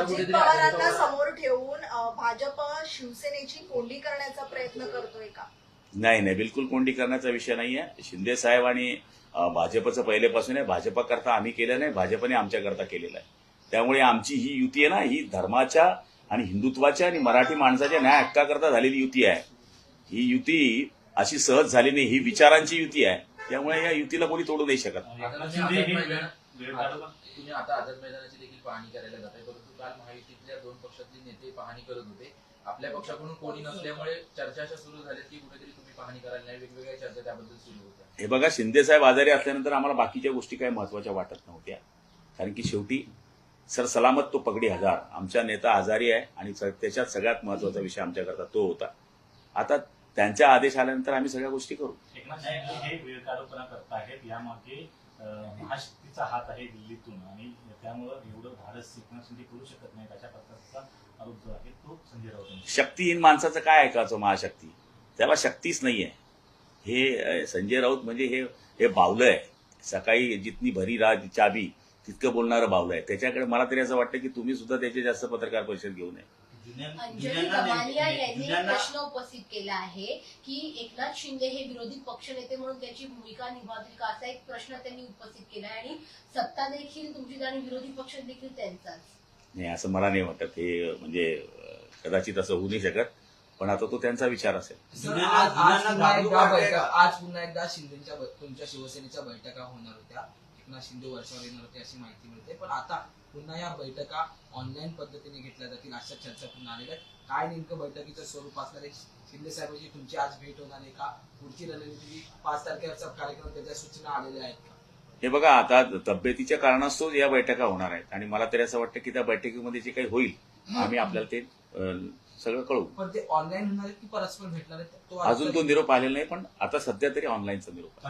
अजित पवारांना समोर ठेवून भाजप शिवसेनेची कोंडी करण्याचा प्रयत्न करतोय का? नाही नाही बिलकुल कोंडी करण्याचा विषय नाही आहे शिंदे साहेब आणि भाजपचं पहिलेपासून आहे. भाजपाकरता आम्ही केलं नाही भाजपने आमच्याकरता केलेलं आहे. त्यामुळे आमची ही युती आहे ना ही धर्माच्या आणि हिंदुत्वाच्या आणि मराठी माणसाच्या न्याय हक्काकरता झालेली युती आहे. ही युती अशी सहज झाली नाही ही विचारांची युती आहे. त्यामुळे या युतीला कोणी तोडू नाही शकत. तुम्ही हे. आता आझाद मैदानाची देखील पाहणी करायला जाताय परंतु काल महायुतीतल्या दोन पक्षातले नेते पाहणी करत होते. आपल्या पक्षाकडून कोणी नसल्यामुळे चर्चा अशा सुरू झाल्या की कुठेतरी तुम्ही पाहणी करायला नाही वेगवेगळ्या चर्चा त्याबद्दल सुरू होत्या. हे बघा शिंदे साहेब आजारी असल्यानंतर आम्हाला बाकीच्या गोष्टी काही महत्त्वाच्या वाटत नव्हत्या. कारण की शेवटी सर सलामत तो पगडी हजार आमचा नेता आजारी आहे आणि त्याच्यात सगळ्यात महत्त्वाचा विषय आमच्याकरता तो होता. आता त्यांच्या आदेश आल्यानंतर आम्ही सगळ्या गोष्टी करू. महाशक्तीचा हात आहे दिल्लीतून आणि त्यामुळं एवढं भारत एकनाथ शिंदे करू शकत नाही त्याच्या प्रकारचा आरोप जो आहे तो संजय राऊत शक्तीहीन माणसाचं काय ऐकायचं महाशक्ती? त्याला शक्तीच नाहीये. हे संजय राऊत म्हणजे हे हे बावलं आहे. सकाळी जितनी भरी राज चाबी तितकं बोलणारं बावलं आहे. त्याच्याकडे मला तरी असं वाटतं की तुम्ही सुद्धा त्याचे जास्त पत्रकार परिषद घेऊ नये. अंजली नेम- यांनी जुन्यांना- प्रश्न उपस्थित केला आहे की एकनाथ शिंदे हे विरोधी पक्षनेते म्हणून त्याची भूमिका निभावतील का? असा एक प्रश्न त्यांनी उपस्थित केला आहे आणि सत्ता देखील तुमची आणि विरोधी पक्ष देखील त्यांचाच. नाही असं मला नाही वाटत. हे म्हणजे कदाचित असं होऊ नाही शकत पण आता तो त्यांचा विचार असेल. आज पुन्हा एकदा शिंदेच्या तुमच्या शिवसेनेच्या बैठका होणार होत्या. एकनाथ शिंदे वर्षावर येणार होते अशी माहिती मिळते. पण आता पुन्हा या बैठका ऑनलाईन पद्धतीने घेतल्या जातील अशा चर्चा पुन्हा आलेल्या आहेत. काय नेमकं बैठकीचं स्वरूप असणार आहे? शिंदे साहेबांची तुमची आज भेट होणार आहे का? पुढची रणनीती पाच तारखेचा कार्यक्रम त्याच्या सूचना आलेल्या आहेत का? हे बघा आता तब्येतीच्या कारणास्तव या बैठका होणार आहेत. आणि मला तरी असं वाटतं की त्या बैठकीमध्ये जे काही होईल आम्ही आपल्याला ते सगळं कळू पण ते ऑनलाईन होणार आहेत की परस्पर भेटणार आहेत? तो अजून तो निरोप आलेला नाही पण आता सध्या तरी ऑनलाईनचा निरोप